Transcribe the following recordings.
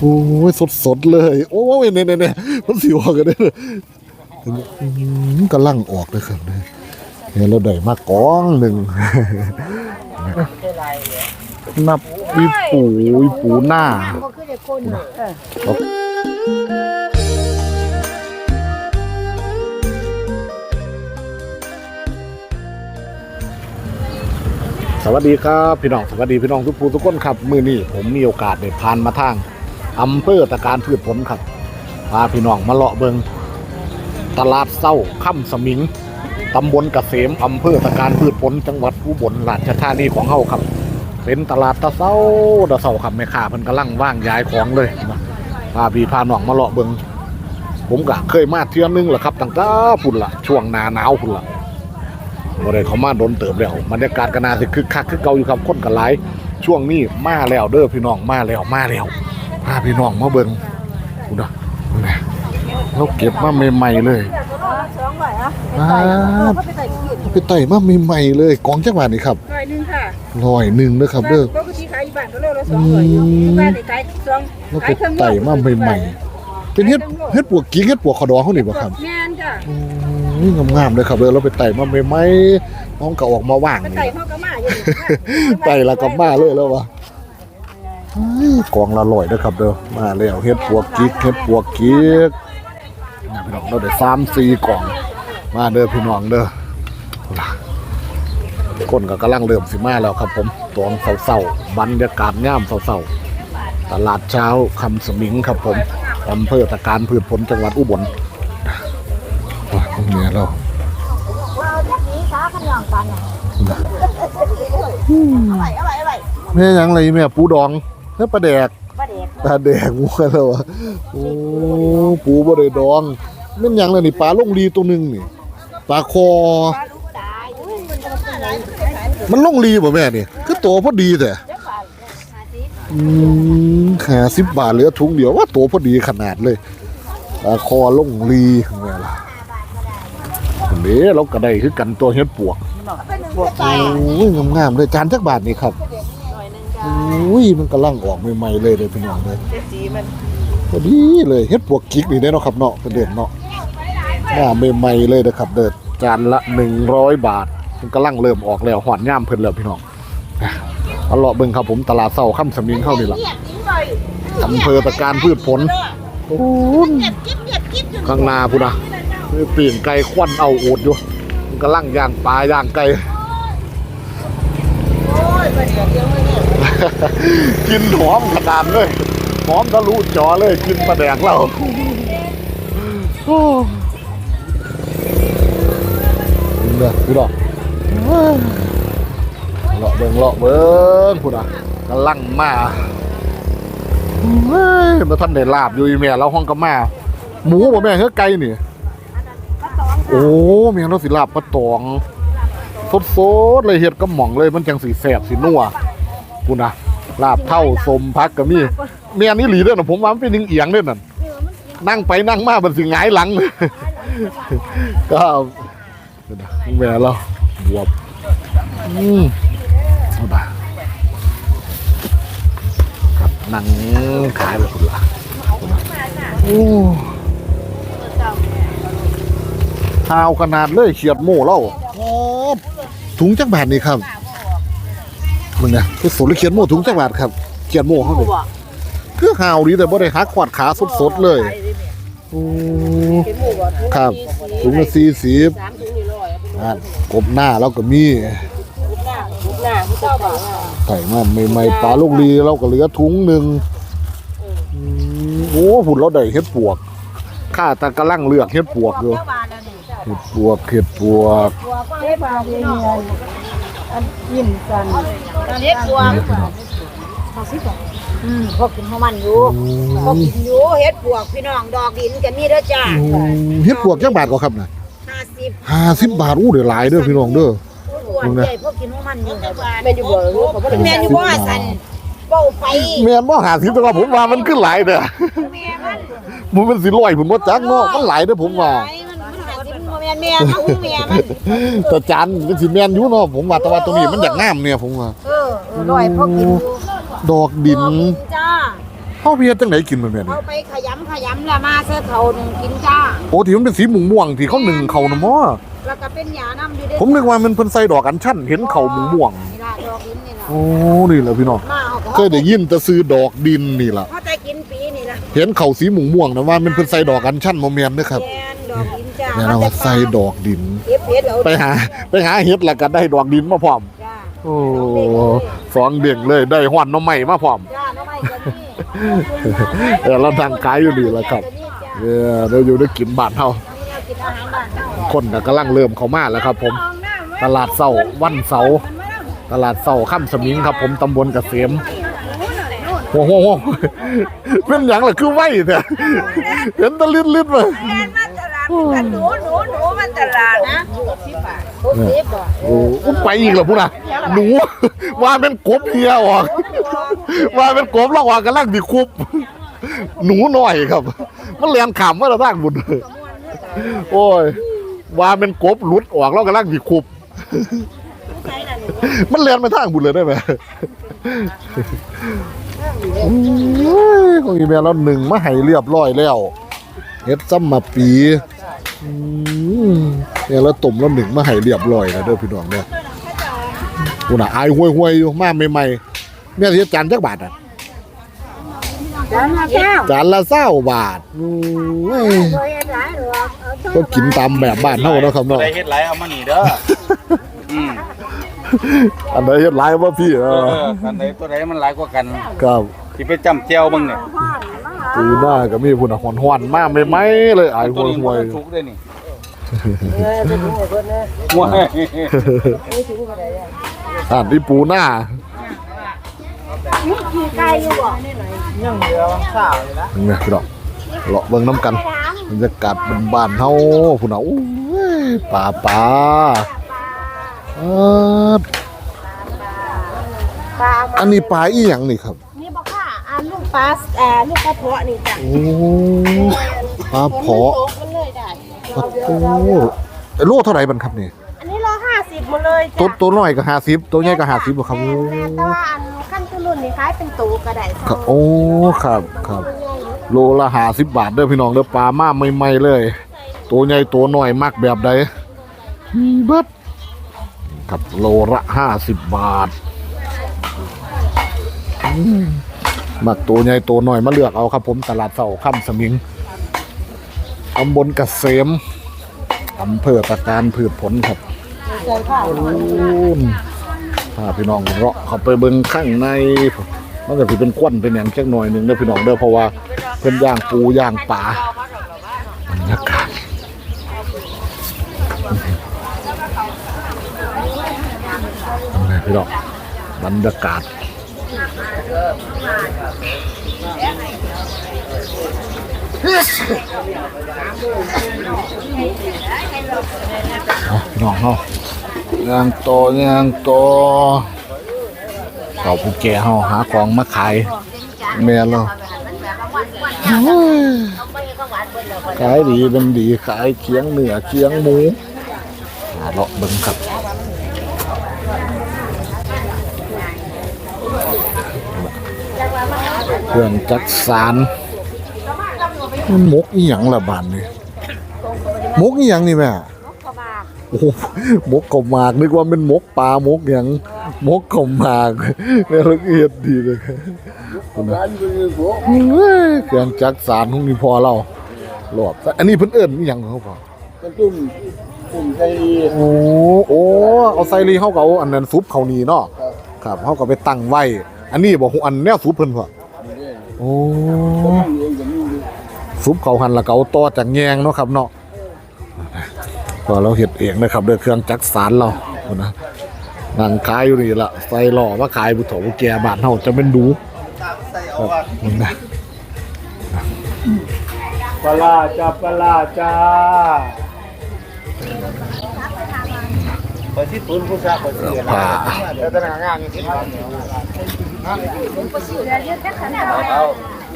โอ้ยสดสดๆเลย โอ้ยเนี่ยเนี่ยเนี่ยมันสิวกันเด้ออืมกำลังออกเลยครับเนี่ยเราได้มากองหนึ่งนับวิปูวิปูหน้าสวัสดีครับพี่น้องสวัสดีพี่น้องทุกผู้ทุกคนครับ มือนี้ผมมีโอกาสได้ผ่านมาทาง อำเภอตะการพืชผลครับพาพี่น้องมาเลาะเบิงตลาดเศร้าค่ำสมิงตำบลเกษมอำเภอตะการพืชผลจังหวัดอุบลราชธานีของเฮาครับเป็นตลาดตะเศร้าตะเศร้าครับแม่ค้าเพิ่นกำลังว่างย้ายของเลยพาพี่พาน้องมาเลาะเบิงผมก็เคยมาเที่ยวนึงแหละครับตั้งแต่พุ่นละช่วงหนาหนาวพุ่นละบ่ได้เขามาโดนเติมแล้วบรรยากาศก็น่าสิคึกคักคือเก่าอยู่ครับคนกันหลายช่วงนี้มาแล้วเด้อพี่น้องมาแล้วมาแล้วาพี่น้องมาเบิ่งดูนะดูนะเราเก็บมาใหม่ๆเลยสองร้อยอะอ่าเขาไปใส่กินไปไต่มาใหม่ๆเลยกองจังหวัดนี่ครับร้อยหนึ่งค่ะร้อยหนึ่งเด้อครับเด้อปกติขายอยู่บ้านก็โลละสองร้อยอยู่อยู่บ้านได้ขายสองเราไปไต่มาใหม่ๆเป็นเฮ็ดเฮ็ดปวกกิ้งเฮ็ดปวกขอดอเขานี่บ่ครับแม่นค่ะอืมงามๆเลยครับเด้อเราไปไต่มาใหม่ๆน้องก็ออกมาว่างไปนี่ไต่เขาก็มาอยู่ไต่ละกับมาเลยแล้ววะเฮ้ย กองละลอยเด้อครับเด้อมาแล้วเฮ็ดปวกกิ๊กเฮ็ดปวกกิ๊กนะพี่น้องเราได้สามสี่กล่อง มาเด้อพี่น้องเด้อเอาล่ะคนก็กำลังเริ่มสิมาแล้วครับผมตอนเศร้าๆบรรยากาศย่ามเศร้าๆตลาดเช้าคำสมิงครับผมอำเภอตะการพืชผลจังหวัดอุบลว้าตรงนี้เราเราทักนี้ขาขนองกันน่ะอร่อยอร่อยอร่อยแม่ยังไรแม่ปูดอง เฮ้ยปลาแดกปลาเด็กปลาแดงมัวแล้ววะโอ้ปูบ่ได้ดองแม่นหยังเลยนี่ปลาลงรีตัวหนึงนี่ปลาคอ ปลาลูกตายอุ้ยมันจะเป็นอะไรมันลงรีบ่แม่นี่คือตัวพอดีแต่เจ้าป่าหาสิอืมหาสิบบาทเหลือถุงเดียวว่าตัวพอดีขนาดเลยปลาคอลงรีแม่ล่ะเด้เราก็ได้คือกันตัวเฮ็ดปวก เป็นหนึ่งจะโอ้ยงามๆเลยจานจักบาทนี่ครับโอ้ยมันกำลังออกใหม่ๆเลยเลยพี่น้องเลยสีมันพอดีเลยเฮ็ดปวกกิ๊กนี่ได้เนาะครับเนาะเป็นเด่นเนาะหน้าใหม่ๆเลยนะครับ เดิดจานละ100บาท มันกำลังเริ่มออกแล้วหอนย่ามเพิ่นแล้วพี่น้องเอาเลาะเบิ่งครับผมตลาดเศร้าค่ำสมิงเข้านี่ล่ะอำเภอตะการพืชผลโอ้ยข้างหน้าพุ่นนะมีปีนไก่ควันเอาโอดอยู่มันกำลังย่างปลาย่างไก่ กินหอมขนาดเลยหอมทะลุจอเลยกินปลาแดกเราโอ้เด้อพี่ดอกเลาะเบิ่งเลาะเบิ่งพุ่นอะกำลังมาเฮ้ยมาท่านได้ลาบอยู่แม่เราห้องกับมา หมูบ่แม่เฮ้ยไก่นี่โอ้แม่เราสิลาบปลาตองสดๆเลยเฮ็ดกับหม่องเลยมันจังสีแสบสีนัว พูดนะลาบเท่าสมพักก็มีเมียนี่หลีเด้อนะผมว่ามันเป็นยิงเอียงเด้อนั่นนั่งไปนั่งมามันสิหงายหลังก็เดี๋ยวนะแม่เราบวบอืมเอาไปครับนั่งขายแบบคุณล่ะโอ้ข้าวขนาดเลยเขียดโม่เล่าโอ้ถุงจักบาทนี่ครับ มึงนะคือสดหรือเขียนโม่ถุงจังหวัดครับ เขียนโม่เขาเลยคือหาวดีแต่บ่ได้หักขวาดขาสดๆเลยโอ้เห็นหมูบ่ทุกครับถุงละสี่สิบสามถุงนี่ร้อยเอาไปอ่ากบหน้าเราก็มีทุกหน้าทุกหน้าทุกเจ้าบ่าวไก่มาใหม่ๆปลาลูกลีเราก็เหลือถุงหนึ่งอืมโอ้หุ่นเราได้เฮ็ดปวกข้าตากำลังเลือกเฮ็ดปวกอยู่เจ้าบ้านแล้วนี่เฮ็ดปวกเฮ็ดปวกตัวก็เจ๊บาเองเนี่ยอันยิ้มกัน เล็กตัวนี่พี่น้องอืมพอกินของมันอยู่พอกินอยู่เฮ็ดปวกพี่น้องดอกดินกันนี่เด้อจ้าอืมเฮ็ดปวกจักบาทก็ครับน่ะ50ห้าสิบบาทอู้เดี๋ยวหลายเด้อพี่น้องเด้อปวกใหญ่พอกินของมันอยู่แม่อยู่บ่รู้เขาบ่ได้แม่นอยู่บ่สันเบ้าไปแม่นบ่หาสิบแต่ว่าผมว่ามันขึ้นหลายเด้อแม่มันมันเป็นสิร้อยผมบ่จักเนาะมันหลายเด้อผมว่ามันหาสิมั นบ่แม่นแม่มาหูแม่มันแต่จานมันสิแม่นอยู่เนาะผมว่าแต่ว่าตรงนี้มันอยากงามเนี่ยผมว่าเอออร่อยพอกินอยู่ดอกดินจ้าเฮาไปเฮ็ดจังไดกินมันแม่นี่เอาไปขยำขยำแล้วมาเสื้อเขาหนึ่งกินจ้าโอ้ที่มันเป็นสีม่วงๆที่เขาหนึ่งเขาน่ะหมอแล้วก็เป็นยาน้ำอยู่เด้ผมนึกว่ามันเพิ่นใส่ดอกอัญชันเห็นเขาม่วงนี่ล่ะดอกดินนี่ล่ะๆโอ้นี่แหละพี่น้องมาเอาเคยได้ยินแต่ซื้อดอกดินนี่ล่ะ เขาแต่กินปีนี่ล่ะเห็นเขาสีม่วงๆนะว่ามันเพิ่นใส่ดอกอัญชันบ่แม่นเด้อครับ แกนดอกดินจ้าแม่นว่าใส่ดอกดินเก็บเห็ดเอาไปหา ไปหาเฮ็ดแล้วก็ได้ดอกดินมาพร้อม จ้าโอ้สองเด้งเลยได้หวานหน้ำใหม่มาพร้อม จ้าน้องไม่กันนี่เออเราทางขายอยู่ดีแหล้วครับ เออเราอยู่ได้กินบ้านเฮากินอาหารบ้านเฮาคนก็กำลังเริ่มเข้ามาแล้วครับ ผม ตลาดเสาร์วันเสาร์ตลาดเสาร์ค่ำสมิงครับ ผมตำบลเกษมโอ้โหเป็นหยังล่ะคือไหวแต่เห็นแตะลิ้นลิ้นมามาตลา ดกันหนูหนูหนูมาตลาดนะ60บาท60บาทโอ้อุ๊ยไปอีกแล้วพูดนะหนู ว่าเป็นกบเฮียออกว่าเป็นกบแล้วว่ากำลังดีคุบ หนูหน่อยครับ มันเลียนขำว่าเราตั้งบุญโอ้ยว่าเป็นกบหลุดออกแล้วกำลังดีคุบ มันเลียนไปทางบุญเลยได้ไหมอุ้ยของอีเมลแล้วหนึ่งมาให้เรียบร้อยแล้วเฮ็ดซ้ำมาปีอืม เนี่ยแล้วตุ่มแล้วหนึ่งมาให้เรียบร้อยนะเด้อพี่น้องเนี่ยกูน่ะอายห้วยห้วยๆอยู่มาใหม่ๆเนี่ยที่จานจักบาทอะจ้ามาแก้วจานละเศร้าบาทอุ้ยเคยหลายหรอกเอาก็กินตามแบบบ้านเฮาเนาะครับเนาะได้เฮ็ดไรเอามานี่เด้ออืมอันไหนเฮ็ดหลายบ่พี่เอเออออันไหนตัวไหนมันหลายกว่ากัน ครับที่ไปจำเจียวเบิ่งเนี่ย ปูหน้าก็มีพุ่นน่ะหอนๆมาใหม่ๆเลยอายตัวนี้ห้วยมันสุกด้วยนี่เออจะดูให้เพิ่นนะว้ายๆอ่านที่ปูหน้าไก่อยู่บ่ยังเหลือสาวอยู่นะเนี่ยพี่น้องเลาะเบิ่งน้ำกันบรรยากาศบ้านๆเฮาพุ่นน่ะโอ้ยป่าป่าเออปลาอันนี้ปลาอีหยังนี่ครับ ปลาเอ่อลูกกระเพาะนี่จ้ะโอ้ปลาเพาะโตมันเลยได้ ปลาโอ้ไอ้โลเท่าไหร่บันครับนี่อันนี้ร้อยห้าสิบหมดเลยตัวจ้ะตัวน้อยก็50ตัวใหญ่ก็50บ่ครับโอ้แม่แต่ว่าอันขั้นตุรุ่นนี่คล้ายเป็นตูก็ได้ครับโอ้ครับครับ โลละ50บาทเด้อพี่น้องเด้อปลามาใหม่ๆเลย ตัวใหญ่ตัวน้อยมักแบบใดมีเบิดครับโลละ50บาทอืม มักตัวใหญ่ตัวน้อยมาเลือกเอาครับผมตลาดเสาค่ำสมิงตำบลกเกษมอำเภอตะการพืชผลครับถ้าพาพี่น้องเลาะเขาไปเบิ่งข้างในมันก็สิเป็นควันเป็นอย่างจักหน่อยหนึงเด้อพี่น้องเด้อเพราะว่าเพิ่นย่างปูย่างปลาบรรยากาศพี่น้องบรรยากาศ เอาพี่น้องเฮาย่างโตย่างโตเก่าผู้แก่เฮาหาของมาขายแม่นแล้วขายดีเป็นดีขายเคียงเนื้อเคียงหมูหาเลาะเบิ่งครับเครื่องจักสาร มันมกอีหยังละบานนี่มกอีหยังนี่แม่ โอ้โหมกข้าวหมากนึกว่าเป็นหมกปลาหมกหยังหมกข้าวหมากเนี่ยละเอียดดีเลยครับเฮ้ยเครื่องจักสารของนี่พอเราหลอดอันนี้เพิ่นเอิ้นอีหยังของเขาพอเป็นตุ่มตุ่มใจดีโอ้โอ้เอาไซรีเฮาก็เอาอันนั้นซุปเขานี่เนาะครับเฮาก็ไปตั้งไว้ อันนี้บ่ฮู้อันแนวซุปเพิ่นพอโอ้ ซุปเขาหั่นแล้วก็เอาต่อจากแยงเนาะครับเนาะพอเราเฮ็ดเองนะครับด้วยเครื่องจักสานเราพุ่นนะนั่งขายอยู่นี่ล่ะใส่หล่อมาขายผู้เฒ่าผู้แก่บ้านเฮาจะเป็นดูครับนี่นะปลาจ้าปลาจ้า ไปที่ปืนผู้ชายคนเสียผ้าแล้วตนางานกันที่เอา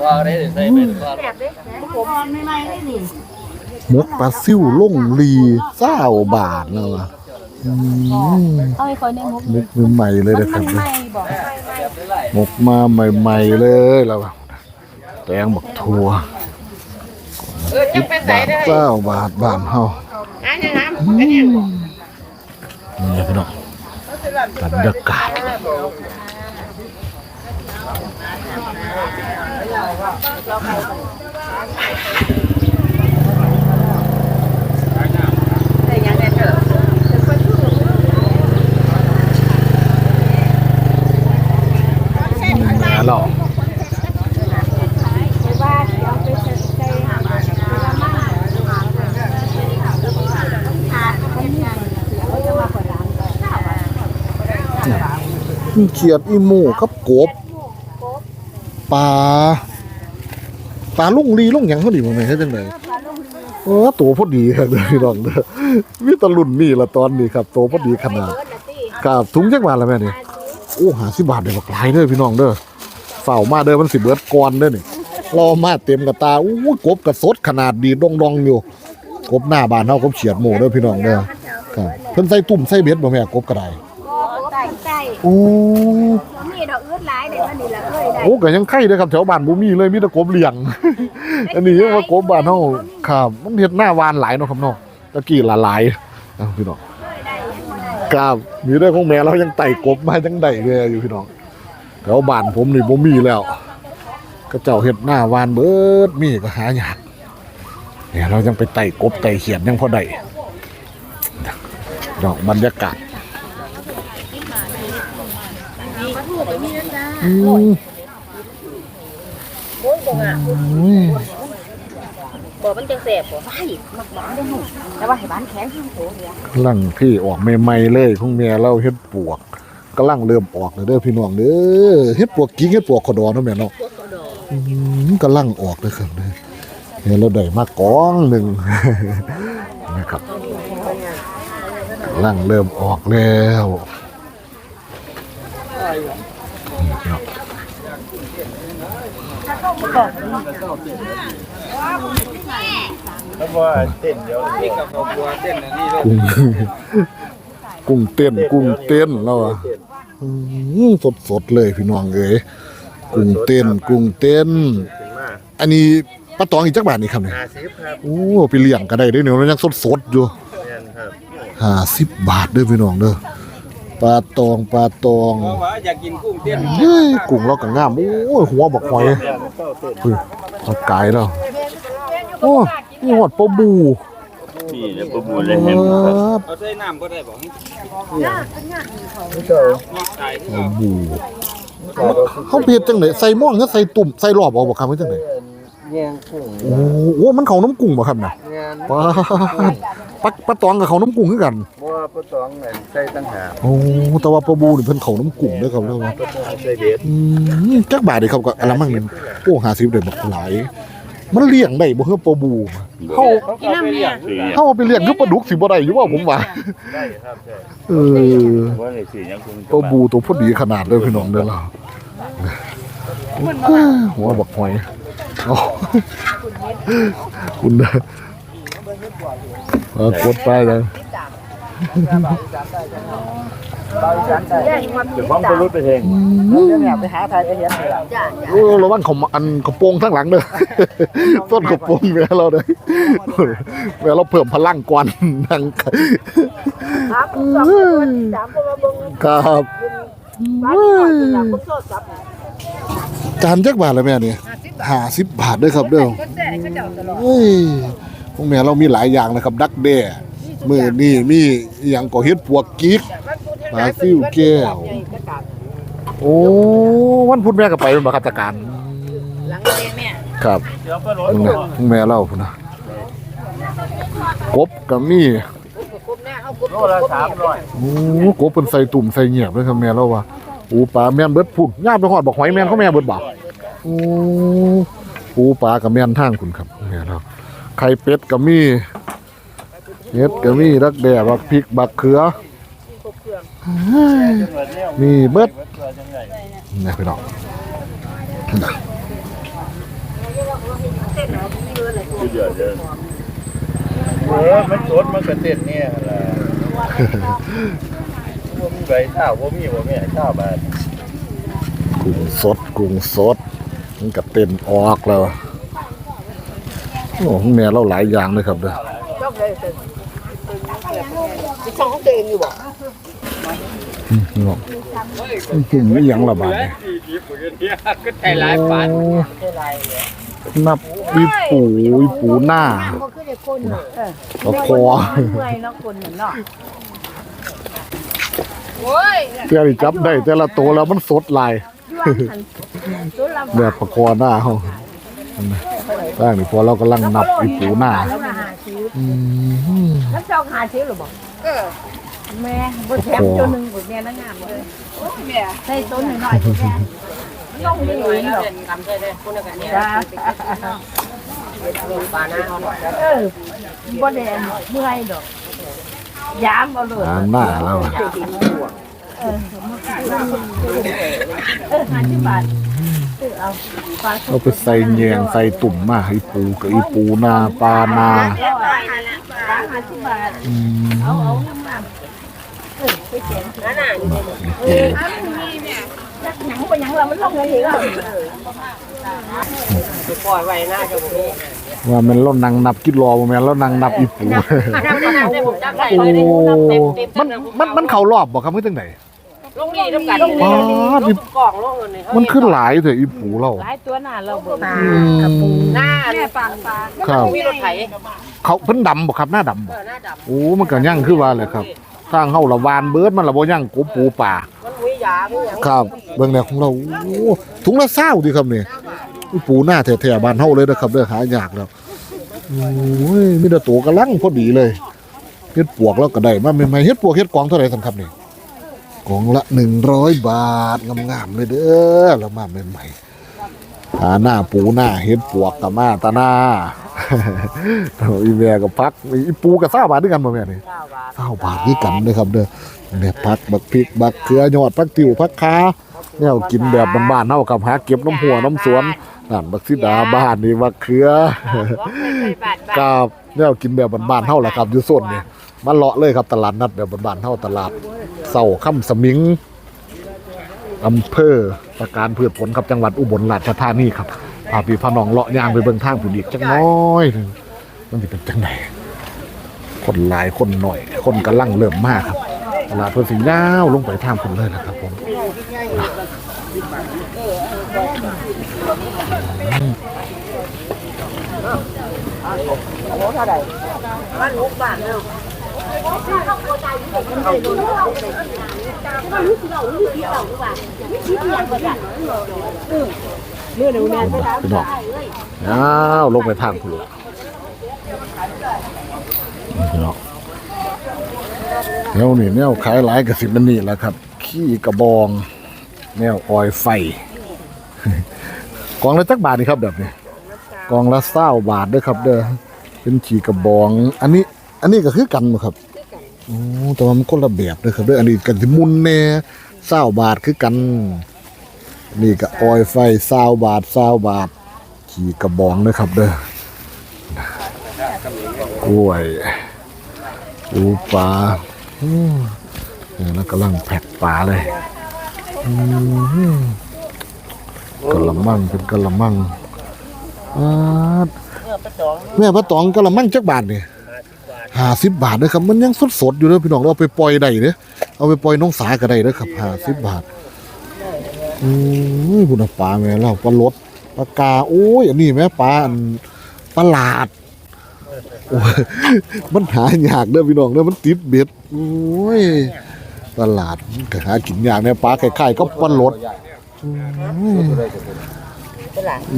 ว่าได้ใส่เป็นว่าหมกปลาซิ่วลงลีเศร้าบาทแล้วอะอืมเอาให้คนในมุกมุกใหม่ๆเลยนะครับไม่บอกหมกมาใหม่ๆเลยแล้วอะแตงบักทั่วสิบบาทเก้าบาทบ้านเฮา นี่แหละพี่น้องบรรยากาศมาหรอ มีเขียดอีหมูกับกบปลาปลาลุงลีลุงหยังเขาดีมั้งเนี่ยให้จังไดเออตัวพอดีครับเด้อพี่น้องเด้อมีแตะลุ่นนี่ละตอนนี้ครับตัวพอดีขนาดกับถุงจักบาทละแม่นี่โอ้หาสิบบาทเด้อบักหลายเด้อพี่น้องเด้อเฝ้ามาเด้อมันสิเบิดก่อนเด้อนี่รอมาเต็มกระตาอู้กบกระสดขนาดดีดองดองๆอยู่กบหน้าบ้านเฮากบเฉียดหมูเด้อพี่น้องเด้อครับเพิ่นใส่ตุ่มใส่เบ็ดบ่แม่กบกระไดใกล้ใกล้ โอ้มีดอกอื้อหลายเดี๋ยวมันนี่ละเคยได้โอ้ก็ยังไข่เด้อครับแถวบ้านบ่มีเลยมีแต่กบเลี้ยง อันนี้ยังว่ากบบ้านเฮาครับมันเฮ็ดหน้าวานหลายเนาะครับเนาะตะกี้ละหลายเอ้าพี่น้องครับมีเรื่องของแม่เรายังไต่กบมาจังไดเลยอยู่พี่น้องแถวบ้านผมนี่บ่มีแล้วก็เจ้าเฮ็ดหน้าวานเบิดมีก็หายากเนี่ยเรายังไปไต่กบไต่เขียดยังพอได้ดอกบรรยากาศ อืมบ่มันจังแสบบ่ไอ้มักหวานได้หุ่นแต่ว่าให้บ้านแข็งข้างโถเดียวกำลังพี่ออกใหม่ๆเลยของแม่เราเฮ็ดปวกกำลังเริ่มออกเลยเด้อพี่น้องเด้อเฮ็ดปวกกิ้งเฮ็ดปวกขอดอเนาะแม่เนาะอืมกำลังออกเลยครับเด้อเห็นเราได้มากองหนึ่งนะครับกำลังเริ่มออกแล้ว นี่พี่น้องแล้วว่าเต้นเดี๋ยวนี่กับครอบครัวเต้นอันนี้เลยกุ้งกุ้งเต้นกุ้งเต้นแล้วอะสดสดๆเลยพี่น้องเอ้ยกุ้งเต้นกุ้งเต้นถึงมาอันนี้ป้าตองอีกจักบาทนี่ครับเนี่ยห้าสิบครับโอ้ไปเลี้ยงก็ได้เด้อเนี่ยมันยังสดสดๆอยู่แม่นครับห้าสิบบาทเด้อพี่น้องเด้อป ลาตองปลาตองว่าอยากกินกุ้งเต้นเฮ้ยกุ้งเราก็งามโอ้ยหัวบักหอยแม่นเต้าเต้นเฮ้ยเอาไก่แล้วโอ้นี่หอดปลาบูนี่เนี่ยประมูลเลยเห็นครับครับเอาใส่น้ำก็ได้บ่นี่เจ้าใส่ปลาบูเขาเพียจังไหนใส่หม่องก็ใส่ตุ่มใส่รอบเอาบ่ครับว่าจังไหน แย่งกุ้งโอ้โหมันเขาน้ำกุ้งบ่ครับน่ะงานปลาปลาปลาตองกับเขาน้ำกุ้งคือกันบ่ว่าปะตองนั่นใส่ตั้งหากโอ้แต่ว่าปลาบูนี่เพิ่นเขาน้ำกุ้งเด้อครับเด้อว่าปะตองใส่เบ็ดอืมจักบาทเลยครับก็อันละมั่งหนึงโอ้หาสิบได้บักหลาย มันเลี้ยงได้บ่เฮือปลาบูเฮากินน้ำเนี่ยเฮาเอาไปเลี้ยงคือปลาดุกสิบ่ได้อยู่ว่าผมว่าได้ครับใช่เออว่าเลยสิยังคงปลาบูตัวพอดีขนาดเลยพี่น้องเด้อล่ะหัวบักหอย เอาคุณเด้อเออกดไปเลยเดี๋ยวฟังไปรุดไปเองเนี่ยไปหาทายจะเห็นเลยจ้าโอ้ระวังของอันกระโปรงข้างหลังเด้อต้นกระโปรงแม่เราเด้อแม่เราเพิ่มพลังกวนนั่งครับ สองคนสามคนมาเบิ่งครับบ้านที่ก่อนสิล่ะพวกโทรศัพท์จานจักบาทแล้วแม่เนี่ยห้าสิบบาทเด้วยครับเด้อก็แต่เขาเจ้าตลอดเฮ้ยพวกแม่เรามีหลายอย่างนะครับ ดักแด้มือนี่มีอหย่างก็เฮ็ดปวกกิ๊กปลาซิ่วแก้วโอ้วันพุธแม่ก็ไปเป็นบัคราชการหลังเลยแม่ครับเดี๋ยวไปรถมึงนะมึงแม่เล่าพุ่นนะกบกับมีกบแน่เอากบโลละสามร้อยโอ้กบเป็นใส่ตุ่มใส่เงียบเลยครับแม่เล่าว่า ปูปลาแม่นเบิดพุ่นย่ามไปหอดบอกหอยแม่นเขาแม่เบิดบ่าโอ้ปูปลากับแม่นทางคุณครับแม่เล่าไข่เป็ดกับมีเห็ดกับมีรักแด่บักพริกบักเขือมีเบิดนี่พี่น้องเดือดเลยเอมันสดมันก็เต้นเนี่ยแหละ ว่ามีใบข้าวว่ามีว่าแม่ข้าวบาทกุ้งสดกุ้งสด มันก็เต้นออกแล้วโอ้ของแม่เราหลายอย่างเลยครับเด้อชอบเลยสิช่องของตัวเองอยู่บ่อืมนี่บอกมันจุ่มนี่ยังละบาดนี่สี่ทีปุ๋ยเนี่ยก็ใจร้ายปานโอ้นับอีปูอีปูหน้าบ่อได้คนเออปลาคอ เมื่อยเนาะคนเนาะเพื่อที่จับได้แต่ละตัวแล้วมันสดหลายแบบปลาคอหน้าเฮาร่างนี่พอเรากำลังนับอีปูหน้าแล้วมาหาซื้ออืมแล้วเจ้าหาซื้อหรือบ่เออแม่บ่แถมตัวหนึงบ่แม่นางงามเลยโอ้ยแม่ใส่ตัวหน่อยๆแม่น้องนี่หน่อยเนาะจ้าเออบ่ได้เมื่อยดอก ยามเอาเลยอ่าหน้าแล้วอะเออเออห้าสิบบาทเออเอาปลาเอาไปใส่แยงใส่ตุ่มมาให้ปูกับอีปูนาปลานาห้าสิบบาท อืมเอาเอาน้ำมันเออไปเขียนนั่นน่ะเออเอามีเนี่ยจัก หยังบ่หยังเรามันลงเลยเหรอปล่อยไว้นะจะบอกนี้ว่ามันเรานั่งนับกิโลบ่แม่นเรานั่งนับอีปูจับได้โอ้เลยมันมันมันเข้ารอบบ่ครับคือจังไดลงนี่น้ำกันอ๋อนี่กล่องลงเลยมันขึ้นหลายเถอะอีปูเราหลายตัวหน้าเราบ่ปลาอืมหน้าแม่ปลาปลาครับมีรถไถเขาเพิ่นดำบ่ครับหน้าดำบ่เออหน้าดำโอ้มันก็ยั่งคือว่าแหละครับทางเฮาละวานเบิดมันละบ่ยั่งกบปูป่า มันมุ้ยยางครับเบิ่งแนวของเราโอ้ถุงละเศร้าดีครับนี่ปูหน้าแท้ๆบ้านเฮาเลยนะครับเด้อหายากแล้วโอ้ยมีแต่ตัวกำลังพอดีเลยเฮ็ดปวกแล้วก็ได้มาใหม่ๆเฮ็ดปวกเฮ็ดกองเท่าไหร่สันครับนี่กองละ100บาทงามๆเลยเด้อแล้วมาใหม่ๆ หาหน้าปูหน้าเฮ็ดปวกกับมาตาหน้าอีแม่กับพักอีปูกับซาบาทด้วยกันบ่แม่นี่เศร้าบาทนี่กันเลยครับเด้อเนี่ยพักบักพริกบักเขือยอดพักติวพักคาแนวกินแบบบ้านๆเฮากับหาเก็บน้ำหัวน้ำสวนนั่นบักซิดาบ้านนี่บักเขือกับแนวกินแบบบ้านๆเฮาล่ะครับอยู่โซนนี่มาเลาะเลยครับตลาดนัดแบบบ้านๆเฮาตลาดเศร้าค่ำสมิง อำเภอตะการพืชผลครับจังหวัดอุบลราชธานีครับพาพี่พาน้องเลาะยางไปเบิ่งทางผู้ดีกจักหน้อยหนึงมันสิเป็นจังไดคนหลายคนหน่อย คนกำลังเริ่มมากครับตลาดเพื่อสิยาลงไปทางคนเลยนะครับผม พี่น้องยาวลงไปทางคุณลูกพี่น้องแนวนี่แนวขายหลายกระสิบมันนี่แหละครับ ขี้กระบอง แนวออยไฟ กองละจักบาทนี่ครับแบบนี้ กองละเศร้าบาทด้วยครับ เด้อเป็นขี่กระบอง อันนี้ อันนี้ก็คือกันบ่ครับ โอ้แต่ว่ามันคนละแบบเด้อครับด้ออันนี้กันสิมุนแน่เศร้าบาทคือกัน นี่ก็ออยไฟเศร้าบาทเศร้าบาท ขี่กระบองเด้อครับเด้อกล้วยปูปลาอืมเนี่ยแล้วกำลังแพ็กปลาเลยกะละมังเป็นกะละมังอาดแม่ปลาตองกะละมังจักบาทเนี่ย ห้าสิบบาทนะครับมันยังสดสดๆอยู่เลยพี่น้องเราเอาไปปล่อยได้เด้อเอาไปปล่อยน้องสาก็ได้เด้อครับห้าสิบบาทอืมคุณปลาแม่เราปลาลดปลากาโอ้ยอันนี้แม่ปลาอันปลาหลาดโอ้ยมันหายากเด้อพี่น้องเด้อมันติดเบ็ดโอ้ยตลาดมันก็หากินยากเนี่ยปลาไข่ๆก็ปลาลด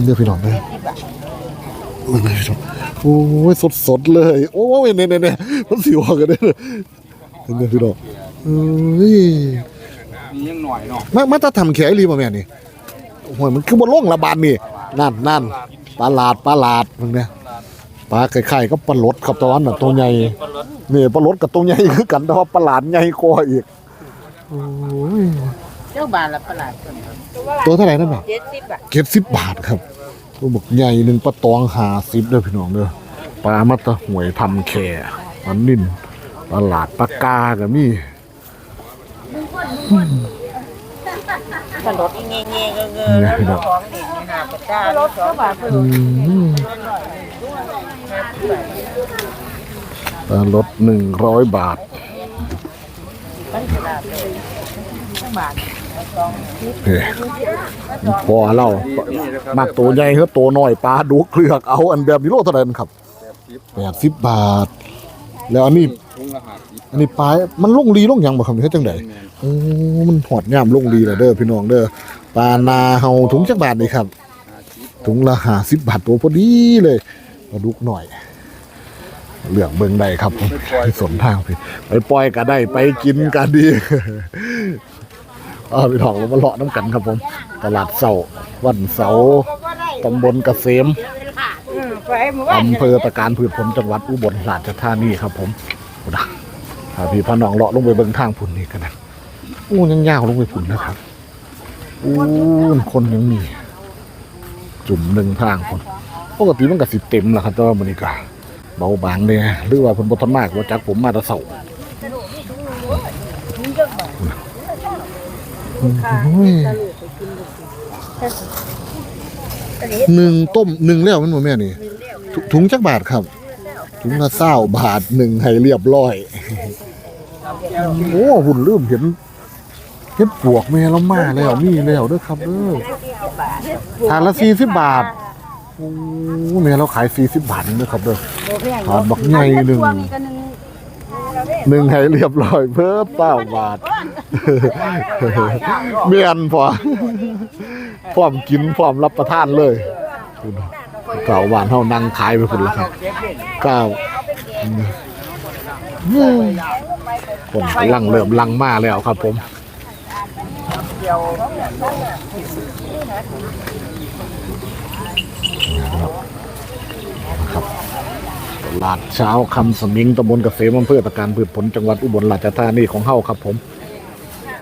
เด้อพี่น้องเด้อ มันเลยพี่น้องโอ้ยสดๆเลยโอ้ยเนี่ยเนี่ยเนี่ยมันสิวกันเด้อเด้อพี่น้องเอ้ยมียังหน่อยเนาะมามาถ้าทำแขกอีหลีบ่แม่นี่โอ้ยมันคือบ่ลงระบาดนี่นั่นนั่นปลาหลาดปลาหลาดมึงเนี่ยปลาไข่ๆก็ปลาลดครับตอนน่ะตัวใหญ่นี่ปลาลดกับตัวใหญ่คือกันแต่ว่าปลาหลาดใหญ่กว่าอีกโอ้ยเจ้าบาทละประหลาดตัวเท่าไหร่นั่นน่ะเจ็ดสิบอะเก็บสิบบาทครับ ตัวบักใหญ่หนึ่งปลาตองหาสิบเด้อพี่น้องเด้อปลามาตะหวยทำแข่ปลานิ่นปลาหลาดปลากาก็มีถนนเงี้ยเงี้ยเงื้อนี่พี่น้องของนี่หาปะจ้ารถก็บาทเพิ่อืมตาลดหนึ่งร้อยบาทเฮ้ ยพอเรามากตัวใหญ่ครับตัวน้อยปลาดูเกลือกเอาอันแบบนี้โลเท่าไหร่ครับแปดสิบบาท แล้วอันนี้อันนี้ปลามันลงรีลงยังบ่ครับนี่เฮ็ดจังไดโอ้มันหอดย่ามลงรีแล้วเด้อพี่น้องเด้อปลานาเฮาถุงจักบาทนี่ครับถุงละ50บบาทตัวพอดีเลยปลาดุกหน่อยเลือกเบิ่งได้ครับผมสนทางพี่ไปปล่อยก็ได้ไปกินก็ดี เอาพี่น้องเรามาเลาะน้ำกันครับผม ตลาดเสาวันเสาร์ตำบลเกษมอำเภอตะการพืชผลจังหวัดอุบลราชธานีครับผมโอ้ดะพาพี่พาน้องเลาะลงไปเบิ่งทางพุ่นนี่กันนะอู้ยังยาวลงไปพุ่นนะครับอู้คนยังมี จุ่มหนึ่งทางพุ่นปกติมันก็สิเต็มแหละครับแต่ว่ามันนี่ก็เบาบางเนี่ยหรือว่าเพิ่นบ่ทันมากว่าจักผมมาต่เสาร์โอ้ย หนึ่งต้มหนึ่งแล้วแมันบ่แม่นี่ถุถุงจักบาทครับ ถุงละเศร้าบาทหนึ่งให้เรียบร้อย โอ้หุ่นลืมเห็นเห็นปวกแม่เรามาแล้วนี่แล้วเด้อครับเด้อทานละสี่สิบบาทโอ้แม่เราขายสี่สิบบาทเด้อครับเด้อทานบักใหญ่หนึ่ง หนึ่งให้เรียบร้อยเพิ่มเต้าบาทเมียนพอพร้อมกินพร้อมรับประทานเลยเก่าหวานเท่านั่งขายไปพุ่นแล้วครับเก้าคนกำลังเริ่มลังมาแล้วครับผมครับ ตลาดเช้าคำสมิงตำบลเกษมอำเภอตะการพืชผลจังหวัดอุบลราชธานีของเฮาครับผม